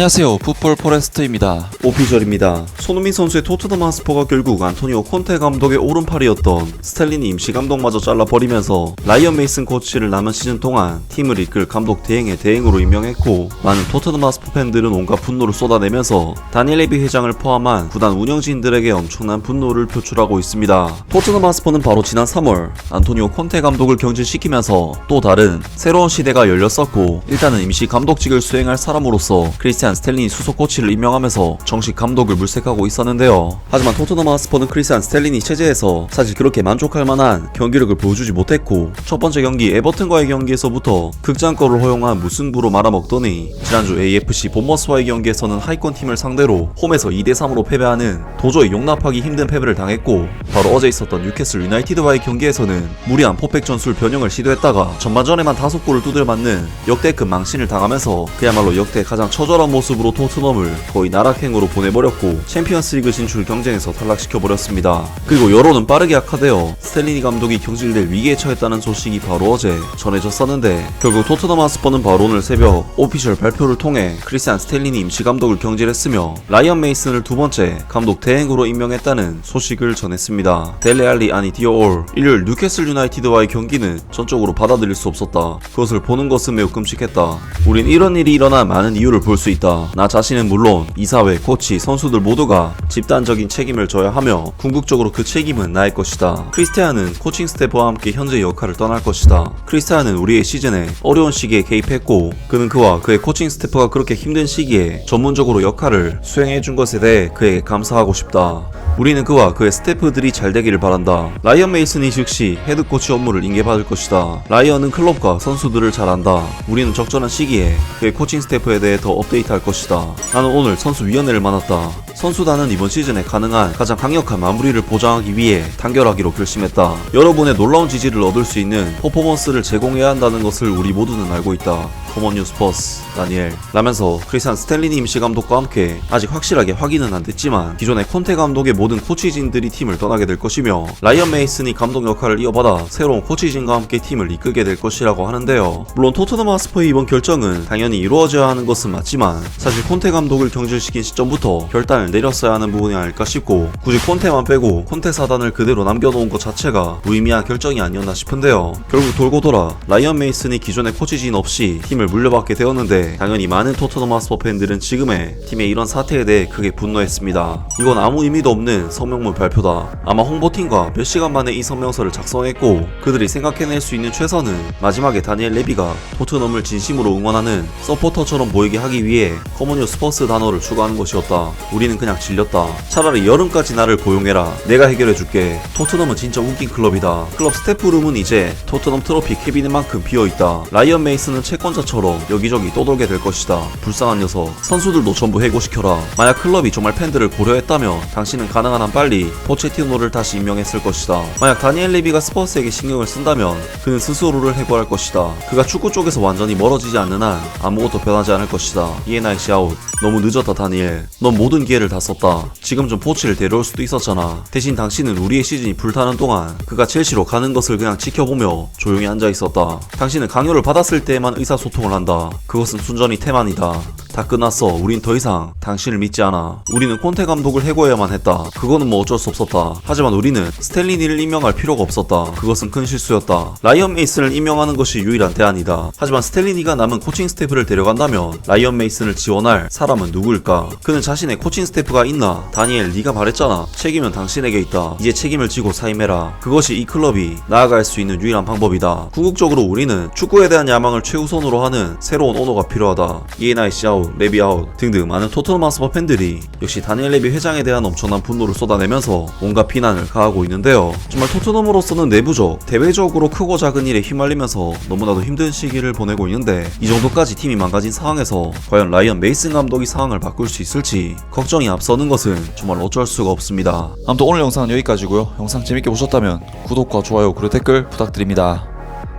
안녕하세요. 풋볼 포레스트입니다. 오피셜입니다. 손흥민 선수의 토트넘 하스퍼가 결국 안토니오 콘테 감독의 오른팔이었던 스텔린이 임시 감독마저 잘라버리면서 라이언 메이슨 코치를 남은 시즌 동안 팀을 이끌 감독 대행의 대행으로 임명했고 많은 토트넘 하스퍼 팬들은 온갖 분노를 쏟아내면서 다니엘 레비 회장을 포함한 구단 운영진들에게 엄청난 분노를 표출하고 있습니다. 토트넘 하스퍼는 바로 지난 3월 안토니오 콘테 감독을 경질시키면서 또 다른 새로운 시대가 열렸었고 일단은 임시 감독직을 수행할 사람으로서 크리스티안 스텔린이 수석 코치를 임명하면서 정식 감독을 물색하고 있었는데요. 하지만 토트넘 하스퍼는 크리스티안 스텔린이 체제에서 사실 그렇게 만족할 만한 경기력을 보여주지 못했고 첫 번째 경기 에버튼과의 경기에서부터 극장골을 허용한 무승부로 말아먹더니 지난주 AFC 본머스와의 경기에서는 하위권 팀을 상대로 홈에서 2대3으로 패배하는 도저히 용납하기 힘든 패배를 당했고 바로 어제 있었던 뉴캐슬 유나이티드와의 경기에서는 무리한 포백 전술 변형을 시도했다가 전반전에만 다섯 골을 두들 맞는 역대급 망신을 당하면서 그야말로 역대 가장 처절한 모습으로 토트넘을 거의 나락행으로 보내버렸고 챔피언스리그 진출 경쟁에서 탈락시켜버렸습니다. 그리고 여론은 빠르게 악화되어 스텔리니 감독이 경질될 위기에 처했다는 소식이 바로 어제 전해졌었는데 결국 토트넘 하스퍼는 바로 오늘 새벽 오피셜 발표를 통해 크리스티안 스텔리니 임시 감독을 경질했으며 라이언 메이슨을 두 번째 감독 대행으로 임명했다는 소식을 전했습니다. 델레알리 아니 디어올 일요일 뉴캐슬 유나이티드와의 경기는 전적으로 받아들일 수 없었다. 그것을 보는 것은 매우 끔찍했다. 우린 이런 일이 일어난 많은 이유를 볼 수 있다. 나 자신은 물론 이사회, 코치, 선수들 모두가 집단적인 책임을 져야 하며 궁극적으로 그 책임은 나의 것이다. 크리스티안은 코칭 스태프와 함께 현재 역할을 떠날 것이다. 크리스티안은 우리의 시즌에 어려운 시기에 개입했고 그는 그와 그의 코칭 스태프가 그렇게 힘든 시기에 전문적으로 역할을 수행해 준 것에 대해 그에게 감사하고 싶다. 우리는 그와 그의 스태프들이 잘 되기를 바란다. 라이언 메이슨이 즉시 헤드 코치 업무를 인계받을 것이다. 라이언은 클럽과 선수들을 잘 안다. 우리는 적절한 시기에 그의 코칭 스태프에 대해 더 업데이트 할 것이다. 나는 오늘 선수위원회를 만났다. 선수단은 이번 시즌에 가능한 가장 강력한 마무리를 보장하기 위해 단결하기로 결심했다. 여러분의 놀라운 지지를 얻을 수 있는 퍼포먼스를 제공해야 한다는 것을 우리 모두는 알고 있다. 커먼 뉴스 퍼스 다니엘 라면서 크리스찬 스텔리니 임시 감독과 함께 아직 확실하게 확인은 안 됐지만 기존의 콘테 감독의 모든 코치진들이 팀을 떠나게 될 것이며 라이언 메이슨이 감독 역할을 이어받아 새로운 코치진과 함께 팀을 이끌게 될 것이라고 하는데요. 물론 토트넘 하스퍼의 이번 결정은 당연히 이루어져야 하는 것은 맞지만 사실 콘테 감독을 경질시킨 시점부터 결단을 내렸어야 하는 부분이 아닐까 싶고 굳이 콘테만 빼고 콘테 사단을 그대로 남겨놓은 것 자체가 무의미한 결정이 아니었나 싶은데요. 결국 돌고 돌아 라이언 메이슨이 기존의 코치진 없이 팀을 물려받게 되었는데 당연히 많은 토트넘 하스퍼 팬들은 지금의 팀의 이런 사태에 대해 크게 분노했습니다. 이건 아무 의미도 없는 성명문 발표다. 아마 홍보팀과 몇 시간 만에 이 성명서를 작성했고 그들이 생각해낼 수 있는 최선은 마지막에 다니엘 레비가 토트넘을 진심으로 응원하는 서포터처럼 보이게 하기 위해 커먼뉴 스퍼스 단어를 추가하는 것이었다. 우리는 그냥 질렸다. 차라리 여름까지 나를 고용해라. 내가 해결해줄게. 토트넘은 진짜 웃긴 클럽이다. 클럽 스태프룸은 이제 토트넘 트로피 캐비넷만큼 비어있다. 라이언 메이슨은 채권자처럼 여기저기 떠돌게 될 것이다. 불쌍한 녀석. 선수들도 전부 해고시켜라. 만약 클럽이 정말 팬들을 고려했다면 당신은 가능한 한 빨리 포체티노를 다시 임명했을 것이다. 만약 다니엘 레비가 스퍼스에게 신경을 쓴다면 그는 스스로를 해고할 것이다. 그가 축구 쪽에서 완전히 멀어지지 않는 한 아무것도 변하지 않을 것이다. 이에나이 시 아웃. 너무 늦었다 다니엘. 넌 모든 기회를 다 썼다. 지금 좀 포치를 데려올 수도 있었잖아. 대신 당신은 우리의 시즌이 불타는 동안 그가 첼시로 가는 것을 그냥 지켜보며 조용히 앉아 있었다. 당신은 강요를 받았을 때에만 의사소통을 한다. 그것은 순전히 태만이다. 다 끝났어. 우린 더 이상 당신을 믿지 않아. 우리는 콘테 감독을 해고해야만 했다. 그거는 뭐 어쩔 수 없었다. 하지만 우리는 스텔리니를 임명할 필요가 없었다. 그것은 큰 실수였다. 라이언 메이슨을 임명하는 것이 유일한 대안이다. 하지만 스텔리니가 남은 코칭 스태프를 데려간다면 라이언 메이슨을 지원할 사람은 누구일까? 그는 자신의 코칭 스태프가 있나? 다니엘 네가 말했잖아. 책임은 당신에게 있다. 이제 책임을 지고 사임해라. 그것이 이 클럽이 나아갈 수 있는 유일한 방법이다. 궁극적으로 우리는 축구에 대한 야망을 최우선으로 하는 새로운 오너가 필요하다. 이에나이 시아 웃, 레비 아웃 등등 많은 토트넘 하스퍼 팬들이 역시 다니엘 레비 회장에 대한 엄청난 분노를 쏟아내면서 온갖 비난을 가하고 있는데요. 정말 토트넘으로서는 내부적, 대외적으로 크고 작은 일에 휘말리면서 너무나도 힘든 시기를 보내고 있는데 이 정도까지 팀이 망가진 상황에서 과연 라이언 메이슨 감독이 상황을 바꿀 수 있을지 걱정이 앞서는 것은 정말 어쩔 수가 없습니다. 아무튼 오늘 영상은 여기까지고요. 영상 재밌게 보셨다면 구독과 좋아요 그리고 댓글 부탁드립니다.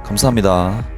감사합니다.